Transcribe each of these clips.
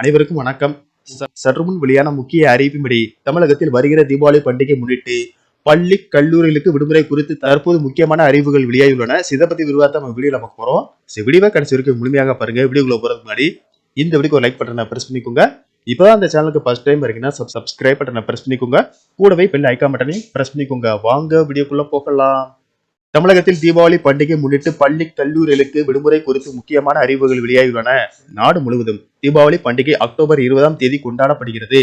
அனைவருக்கும் வணக்கம். சற்றுமுன் வெளியான முக்கிய அறிவிப்பின்படி தமிழகத்தில் வருகிற தீபாவளி பண்டிகை முன்னிட்டு பள்ளி கல்லூரிகளுக்கு விடுமுறை குறித்து தற்போது முக்கியமான அறிவுகள் வெளியாகியுள்ளன. இதை பத்தி விரிவாக நம்ம வீடியோல பார்க்க போறோம். வீடியோவை கடைசி வரைக்கும் முழுமையாக பாருங்க. வீடியோக்குள்ள போறதுக்கு முன்னாடி இந்த வீடியோக்கு ஒரு லைக் பட்டனை பிரஸ் பண்ணிக்கோங்க. இப்பதான் அந்த சேனலுக்கு ஃபர்ஸ்ட் டைம் இருக்கீங்கன்னா சப்ஸ்கிரைப் பட்டனை பிரஸ் பண்ணிக்கோங்க. கூடவே பெல் ஐக்கான் பட்டனையும் பிரஸ் பண்ணிக்கோங்க. வாங்க வீடியோக்குள்ள போகலாம். தமிழகத்தில் தீபாவளி பண்டிகை முன்னிட்டு பள்ளி கல்லூரிகளுக்கு விடுமுறை குறித்து முக்கியமான அறிவுகள் வெளியாகியுள்ளன. நாடு முழுவதும் தீபாவளி பண்டிகை அக்டோபர் இருபதாம் தேதி கொண்டாடப்படுகிறது.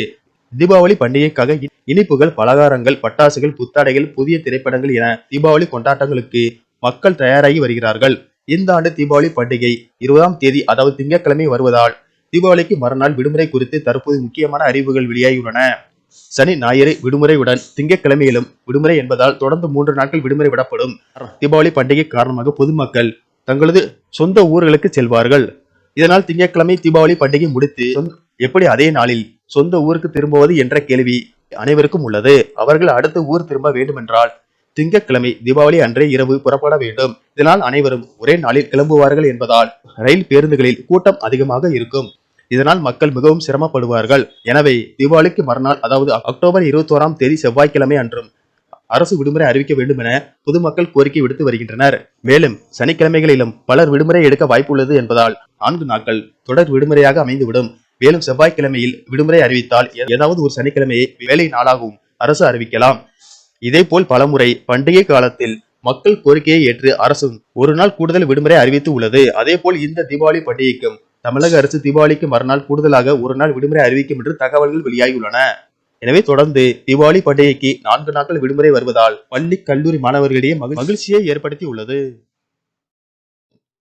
தீபாவளி பண்டிகைக்காக இனிப்புகள் பலகாரங்கள் பட்டாசுகள் புத்தாடைகள் புதிய திரைப்படங்கள் என தீபாவளி கொண்டாட்டங்களுக்கு மக்கள் தயாராகி வருகிறார்கள். இந்த ஆண்டு தீபாவளி பண்டிகை இருபதாம் தேதி அதாவது திங்கட்கிழமை வருவதால் தீபாவளிக்கு மறுநாள் விடுமுறை குறித்து தற்போது முக்கியமான அறிவுகள் வெளியாகியுள்ளன. சனி ஞாயிறு விடுமுறையுடன் திங்கட்கிழமையிலும் விடுமுறை என்பதால் தொடர்ந்து மூன்று நாட்கள் விடுமுறை விடப்படும். தீபாவளி பண்டிகை காரணமாக பொதுமக்கள் தங்களது சொந்த ஊர்களுக்கு செல்வார்கள். இதனால் திங்கட்கிழமை தீபாவளி பண்டிகை முடித்து எப்படி அதே நாளில் சொந்த ஊருக்கு திரும்புவது என்ற கேள்வி அனைவருக்கும் உள்ளது. அவர்கள் அடுத்த ஊர் திரும்ப வேண்டுமென்றால் திங்கட்கிழமை தீபாவளி அன்றே இரவு புறப்பட வேண்டும். இதனால் அனைவரும் ஒரே நாளில் கிளம்புவார்கள் என்பதால் ரயில் பேருந்துகளில் கூட்டம் அதிகமாக இருக்கும். இதனால் மக்கள் மிகவும் சிரமப்படுவார்கள். எனவே தீபாவளிக்கு மறுநாள் அதாவது அக்டோபர் இருபத்தி ஓராம் தேதி செவ்வாய்க்கிழமை அன்றும் அரசு விடுமுறை அறிவிக்க வேண்டும் என பொதுமக்கள் கோரிக்கை விடுத்து வருகின்றனர். மேலும் சனிக்கிழமைகளிலும் பலர் விடுமுறை எடுக்க வாய்ப்புள்ளது என்பதால் நான்கு நாட்கள் தொடர் விடுமுறையாக அமைந்துவிடும். மேலும் செவ்வாய்க்கிழமையில் விடுமுறை அறிவித்தால் ஏதாவது ஒரு சனிக்கிழமையை வேலை நாளாகவும் அரசு அறிவிக்கலாம். இதேபோல் பலமுறை பண்டிகை காலத்தில் மக்கள் கோரிக்கையை ஏற்று அரசும் ஒரு நாள் கூடுதல் விடுமுறை அறிவித்து உள்ளது. அதேபோல் இந்த தீபாவளி பண்டிகைக்கும் தமிழக அரசு தீபாவளிக்கு மறுநாள் கூடுதலாக ஒரு நாள் விடுமுறை அறிவிக்கும் என்று தகவல்கள் வெளியாகியுள்ளன. எனவே தொடர்ந்து தீபாவளி பண்டிகைக்கு நான்கு நாட்கள் விடுமுறை வருவதால் பள்ளி கல்லூரி மாணவர்களிடையே மகிழ்- மகிழ்ச்சியை ஏற்படுத்தி உள்ளது